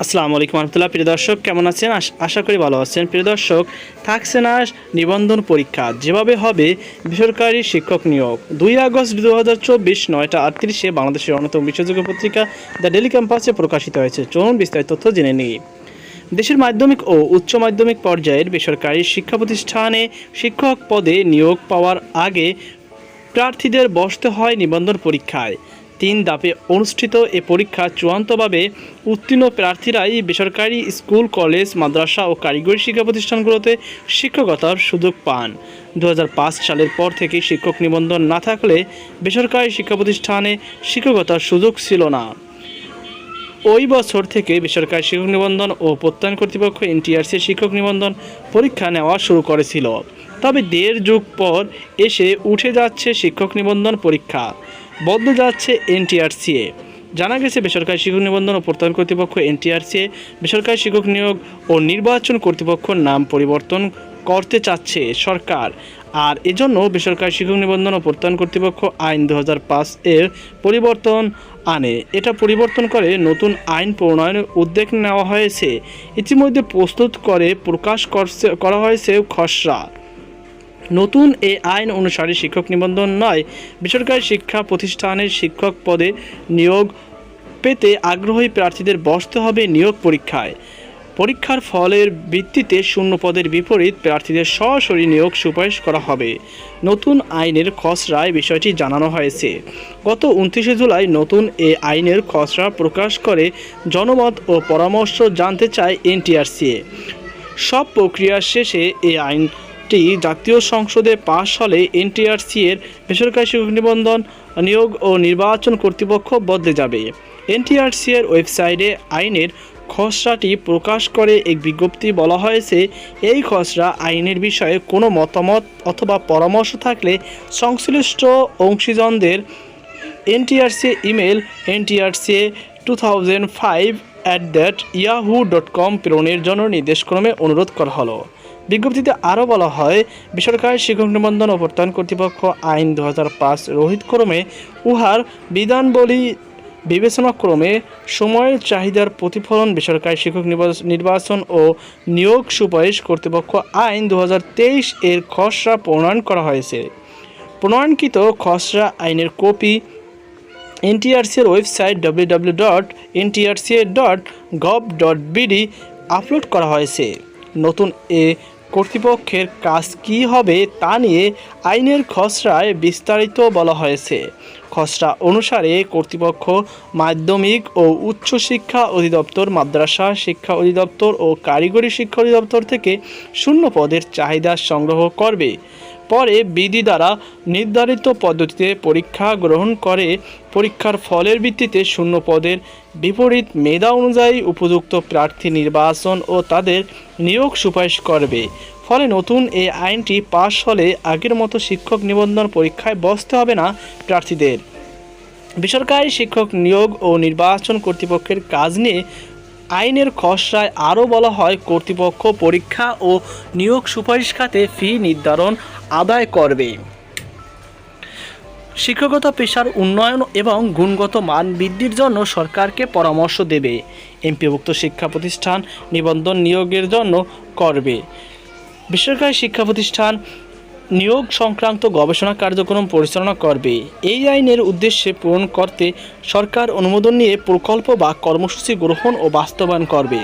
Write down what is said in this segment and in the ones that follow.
আসসালামু আলাইকুম রহমতুল্লাহ। প্রিয় দর্শক, কেমন আছেন? আশ- করি ভালো আছেন। প্রিয় দর্শক, থাকছে না নিবন্ধন পরীক্ষা। যেভাবে হবে, বেসরকারি শিক্ষক নিয়োগ। দুই আগস্ট দু হাজার চব্বিশ নয়টা আটত্রিশে বাংলাদেশের অন্যতম বিশ্বযোগ্য পত্রিকা দ্য ডেলি ক্যাম্পাসে প্রকাশিত হয়েছে। চলুন বিস্তারিত তথ্য জেনে নিই। দেশের মাধ্যমিক ও উচ্চ মাধ্যমিক পর্যায়ের বেসরকারি শিক্ষা প্রতিষ্ঠানে শিক্ষক পদে নিয়োগ পাওয়ার আগে প্রার্থীদের বসতে হয় নিবন্ধন পরীক্ষায়। তিন ধাপে অনুষ্ঠিত এ পরীক্ষা চূড়ান্তভাবে উত্তীর্ণ প্রার্থীরাই বেসরকারি স্কুল, কলেজ, মাদ্রাসা ও কারিগরি শিক্ষা প্রতিষ্ঠানগুলোতে শিক্ষকতার সুযোগ পান। দু হাজার পাঁচ সালের পর থেকে শিক্ষক নিবন্ধন না থাকলে বেসরকারি শিক্ষা প্রতিষ্ঠানে শিক্ষকতার সুযোগ ছিল না। ওই বছর থেকে বেসরকারি শিক্ষক নিবন্ধন ও প্রত্যয়ন কর্তৃপক্ষ এনটিআরসি শিক্ষক নিবন্ধন পরীক্ষা নেওয়া শুরু করেছিল। তবে দেড় যুগ পর এসে উঠে যাচ্ছে শিক্ষক নিবন্ধন পরীক্ষা। বদলে যাচ্ছে এনটিআরসিএ। জানা গেছে, বেসরকারি শিক্ষক নিবন্ধন ও প্রত্যয়ন কর্তৃপক্ষ এনটিআরসিএ বেসরকারি শিক্ষক নিয়োগ ও নির্বাচন কর্তৃপক্ষর নাম পরিবর্তন করতে চাচ্ছে সরকার। আর এজন্য বেসরকারি শিক্ষক নিবন্ধন ও প্রত্যয়ন কর্তৃপক্ষ আইন দু হাজার পাঁচ এর পরিবর্তন আনে। এটা পরিবর্তন করে নতুন আইন প্রণয়নের উদ্যোগ নেওয়া হয়েছে। ইতিমধ্যে প্রস্তুত করে প্রকাশ করছে- করা হয়েছে খসড়া। নতুন এই আইন অনুসারে শিক্ষক নিবন্ধন নয়। বেসরকারি শিক্ষা প্রতিষ্ঠানের শিক্ষক পদে নিয়োগ পেতে আগ্রহী প্রার্থীদের বসতে হবে নিয়োগ পরীক্ষায়। পরীক্ষার ফলের ভিত্তিতে শূন্য পদের বিপরীত প্রার্থীদের সরাসরি নিয়োগ সুপারিশ করা হবে। নতুন আইনের খসড়ায় বিষয়টি জানানো হয়েছে। গত উনত্রিশে জুলাই নতুন এ আইনের খসড়া প্রকাশ করে জনমত ও পরামর্শ জানতে চায় এনটিআরসিএ সব প্রক্রিয়া শেষে এই আইনটি জাতীয় সংসদে পাশ হলে এনটিআরসি এর বেসরকারি নিবন্ধন নিয়োগ ও নির্বাচন কর্তৃপক্ষ বদলে যাবে। এনটিআরসি এর ওয়েবসাইটে আইনের খসড়াটি প্রকাশ করে এক বিজ্ঞপ্তি বলা হয়েছে, এই খসড়া আইনের বিষয়ে কোনো মতামত অথবা পরামর্শ থাকলে সংশ্লিষ্ট অংশীজনদের NTRC email NTRC two thousand five at that Yahoo dot com প্রেরণের জন্য নির্দেশক্রমে অনুরোধ করা হলো। বিজ্ঞপ্তিতে আরও বলা হয়, বেসরকারি শিক্ষক নিবন্ধন ও প্রত্যয়ন কর্তৃপক্ষ আইন দু হাজার পাঁচ রোহিতক্রমে উহার বিধানবলী বিবেচনাক্রমে সময়ের চাহিদার প্রতিফলন বেসরকারি শিক্ষক নির্বাচন ও নিয়োগ সুপারিশ কর্তৃপক্ষ আইন দু হাজার তেইশ এর খসড়া প্রণয়ন করা হয়েছে। প্রণয়নকৃত খসড়া আইনের copy এনটিআরসির website W dot NTRCA dot gov dot BD upload করা হয়েছে। নতুন এ কর্তৃপক্ষের কাজ কি হবে তা নিয়ে আইনের খসড়ায় বিস্তারিত বলা হয়েছে। খসড়া অনুসারে কর্তৃপক্ষ মাধ্যমিক ও উচ্চ শিক্ষা অধিদপ্তর, মাদ্রাসা শিক্ষা অধিদপ্তর ও কারিগরি শিক্ষা অধিদপ্তর থেকে শূন্য পদের চাহিদা সংগ্রহ করবে। পরে বিধি দ্বারা নির্ধারিত পদ্ধতিতে পরীক্ষা গ্রহণ করে। পরীক্ষার ফলের ভিত্তিতে শূন্য পদের বিপরীত মেধা অনুযায়ী উপযুক্ত প্রার্থী নির্বাচন ও তাদের নিয়োগ সুপারিশ করবে। ফলে নতুন এই আইনটি পাশ হলে আগের মতো শিক্ষক নিবন্ধন পরীক্ষায় বসতে হবে না প্রার্থীদের। বেসরকারি শিক্ষক নিয়োগ ও নির্বাচন কর্তৃপক্ষের কাজ নিয়ে আইনের খসড়ায় আরও বলা হয়, কর্তৃপক্ষ পরীক্ষা ও নিয়োগ সুপারিশ খাতে ফি নির্ধারণ আদায় করবে। শিক্ষকতা, পেশার উন্নয়ন এবং গুণগত মান বৃদ্ধির জন্য সরকারকে পরামর্শ দেবে। এমপিভুক্ত শিক্ষা প্রতিষ্ঠান নিবন্ধন নিয়োগের জন্য করবে। বেসরকারি শিক্ষা প্রতিষ্ঠান নিয়োগ সংক্রান্ত গবেষণা কার্যক্রম পরিচালনা করবে। এই আইনের উদ্দেশ্যে পূরণ করতে সরকার অনুমোদন নিয়ে প্রকল্প বা কর্মসূচি গ্রহণ ও বাস্তবায়ন করবে।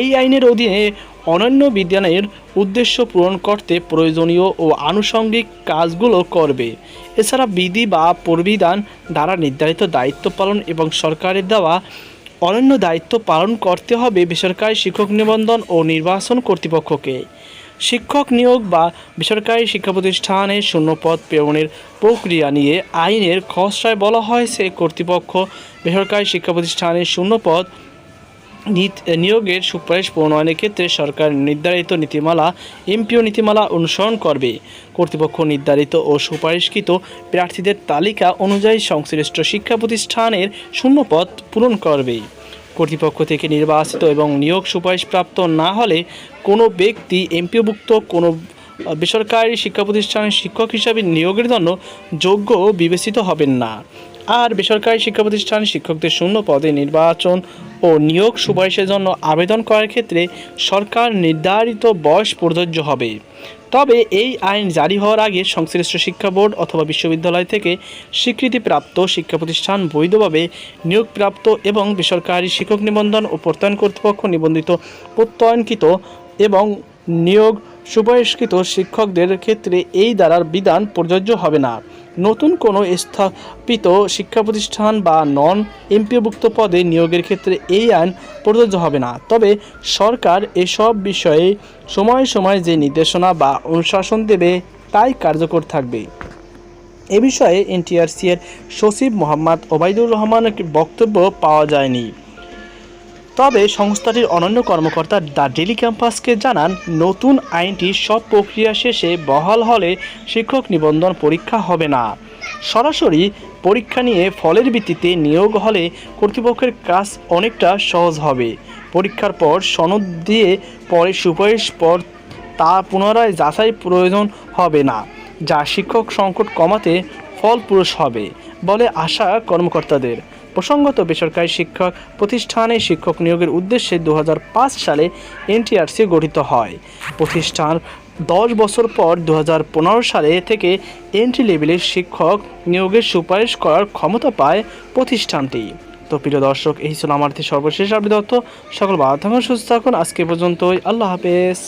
এই আইনের অধীনে অনন্য বিজ্ঞানের উদ্দেশ্য পূরণ করতে প্রয়োজনীয় ও আনুষঙ্গিক কাজগুলো করবে। এছাড়া বিধি বা পরিবিধান দ্বারা নির্ধারিত দায়িত্ব পালন এবং সরকারের দেওয়া অনন্য দায়িত্ব পালন করতে হবে বেসরকারি শিক্ষক নিবন্ধন ও নির্বাচন কর্তৃপক্ষকে। শিক্ষক নিয়োগ বা বেসরকারি শিক্ষা প্রতিষ্ঠানে শূন্যপদ প্রেরণের প্রক্রিয়া নিয়ে আইনের খসড়ায় বলা হয়েছে, কর্তৃপক্ষ বেসরকারি শিক্ষা প্রতিষ্ঠানের শূন্যপদ নিয়োগের সুপারিশ প্রণয়নের ক্ষেত্রে সরকার নির্ধারিত নীতিমালা, এমপিও নীতিমালা অনুসরণ করবে। কর্তৃপক্ষ নির্ধারিত ও সুপারিশকৃত প্রার্থীদের তালিকা অনুযায়ী সংশ্লিষ্ট শিক্ষা প্রতিষ্ঠানের শূন্যপদ পূরণ করবে। কর্তৃপক্ষ থেকে নির্বাচিত এবং নিয়োগ সুপারিশপ্রাপ্ত না হলে কোনো ব্যক্তি এমপিওভুক্ত কোনো বেসরকারি শিক্ষা প্রতিষ্ঠানের শিক্ষক হিসাবে নিয়োগের জন্য যোগ্য বিবেচিত হবেন না। আর বেসরকারি শিক্ষা প্রতিষ্ঠানের শিক্ষকদের শূন্য পদে নির্বাচন ও নিয়োগ সুপারিশের জন্য আবেদন করার ক্ষেত্রে সরকার নির্ধারিত বয়স প্রযোজ্য হবে। তবে এই আইন জারি হওয়ার আগে সংশ্লিষ্ট শিক্ষা বোর্ড অথবা বিশ্ববিদ্যালয় থেকে স্বীকৃতিপ্রাপ্ত শিক্ষা প্রতিষ্ঠান বৈধভাবে নিয়োগপ্রাপ্ত এবং বেসরকারি শিক্ষক নিবন্ধন ও প্রত্যয়ন কর্তৃপক্ষ নিবন্ধিত প্রত্যয়নকৃত এবং নিয়োগ সুপারিশকৃত শিক্ষকদের ক্ষেত্রে এই দ্বারার বিধান প্রযোজ্য হবে না। নতুন কোনো স্থাপিত শিক্ষা প্রতিষ্ঠান বা নন এমপিওভুক্ত পদে নিয়োগের ক্ষেত্রে এই আইন প্রযোজ্য হবে না। তবে সরকার এসব বিষয়ে সময় সময় যে নির্দেশনা বা অনুশাসন দেবে, তাই কার্যকর থাকবে। এ বিষয়ে এনটিআরসি এর সচিব মোহাম্মদ ওবায়দুর রহমানের বক্তব্য পাওয়া যায়নি। তবে সংস্থাটির অনন্য কর্মকর্তা দ্য ডেলি ক্যাম্পাসকে জানান, নতুন আইনটি সব প্রক্রিয়া শেষে বহাল হলে শিক্ষক নিবন্ধন পরীক্ষা হবে না। সরাসরি পরীক্ষা নিয়ে ফলের ভিত্তিতে নিয়োগ হলে কর্তৃপক্ষের কাজ অনেকটা সহজ হবে। পরীক্ষার পর সনদ দিয়ে পরে সুপারিশ পর তা পুনরায় যাচাই প্রয়োজন হবে না, যা শিক্ষক সংকট কমাতে ফলপ্রস হবে বলে আশা কর্মকর্তাদের। প্রসঙ্গত বেসরকারি শিক্ষক প্রতিষ্ঠানে শিক্ষক নিয়োগের উদ্দেশ্যে দু হাজার পাঁচ সালে এনটিআরসি গঠিত হয়। প্রতিষ্ঠান দশ বছর পর দু হাজার পনেরো সালে থেকে এন্ট্রি লেভেলের শিক্ষক নিয়োগের সুপারিশ করার ক্ষমতা পায় প্রতিষ্ঠানটি। তো প্রিয় দর্শক, এই ছিল আমার সর্বশেষ তথ্য। সকল বাধা সুস্থ থাকুন। আজকে পর্যন্তই। আল্লাহ হাফেজ।